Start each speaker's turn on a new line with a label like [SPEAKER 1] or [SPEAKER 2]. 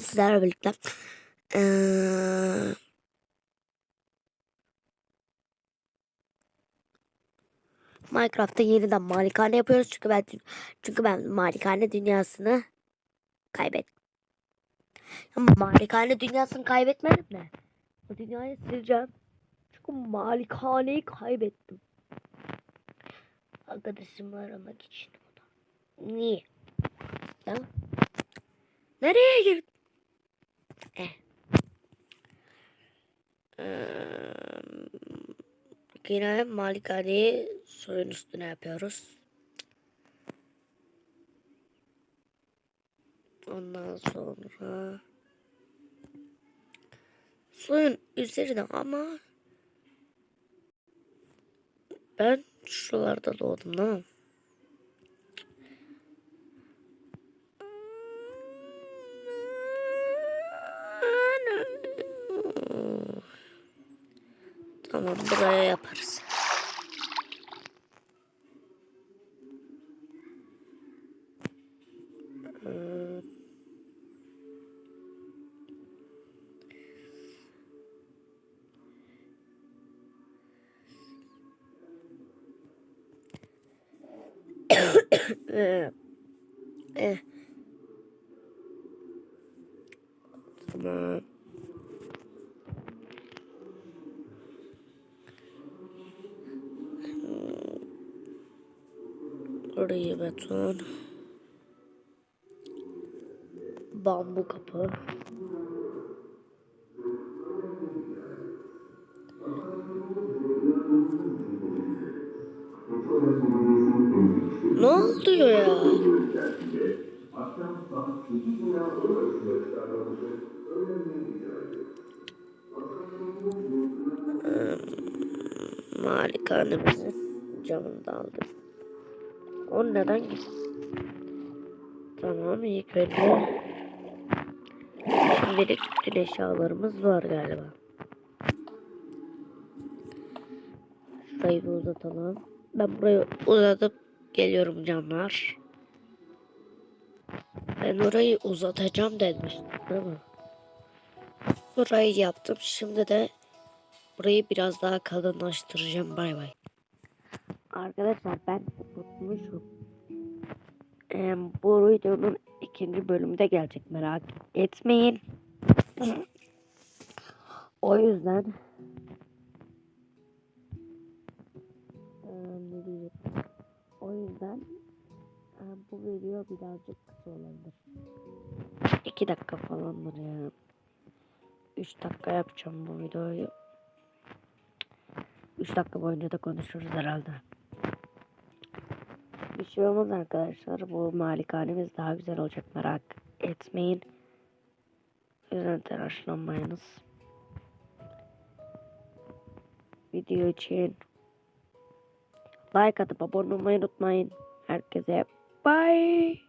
[SPEAKER 1] sizlerle birlikte eee, Minecraft'ta yeniden malikane yapıyoruz çünkü ben çünkü ben malikane dünyasını kaybettim. Malikane dünyasını kaybetmedim de. O dünyayı sileceğim. Çünkü malikaneyi kaybettim. Arkadaşımı aramak için. Niye? Ya? Nereye girdin? Eee, Yine malikaneyi suyun üstüne yapıyoruz. Ondan sonra suyun üzerine ama ben şuralarda doğdum değil Tamam buraya yaparız. Eh. Eh. Tamam. Orayı beton. Bambu kapı. Ne oluyor ya? Malikanemizin camını da aldık. O neden? Tamam ilk önce şimdilik bütün eşyalarımız var galiba. Şurayı bir uzatalım. Ben burayı uzatıp geliyorum canlar. Ben orayı uzatacağım demiştim değil mi? Burayı yaptım. Şimdi de burayı biraz daha kalınlaştıracağım. Bay bay. Arkadaşlar ben unutmuşum. Ee, bu videonun ikinci bölümü de gelecek merak etmeyin. o yüzden? O yüzden bu video birazcık kısa olabilir. 2 dakika falandır ya. 3 dakika yapacağım bu videoyu. 3 dakika boyunca da konuşuruz herhalde. Bir şey arkadaşlar. Bu malikanemiz daha güzel olacak merak etmeyin. Yüzden telaşlanmayınız. Video için like atıp abone olmayı unutmayın. Herkese bye.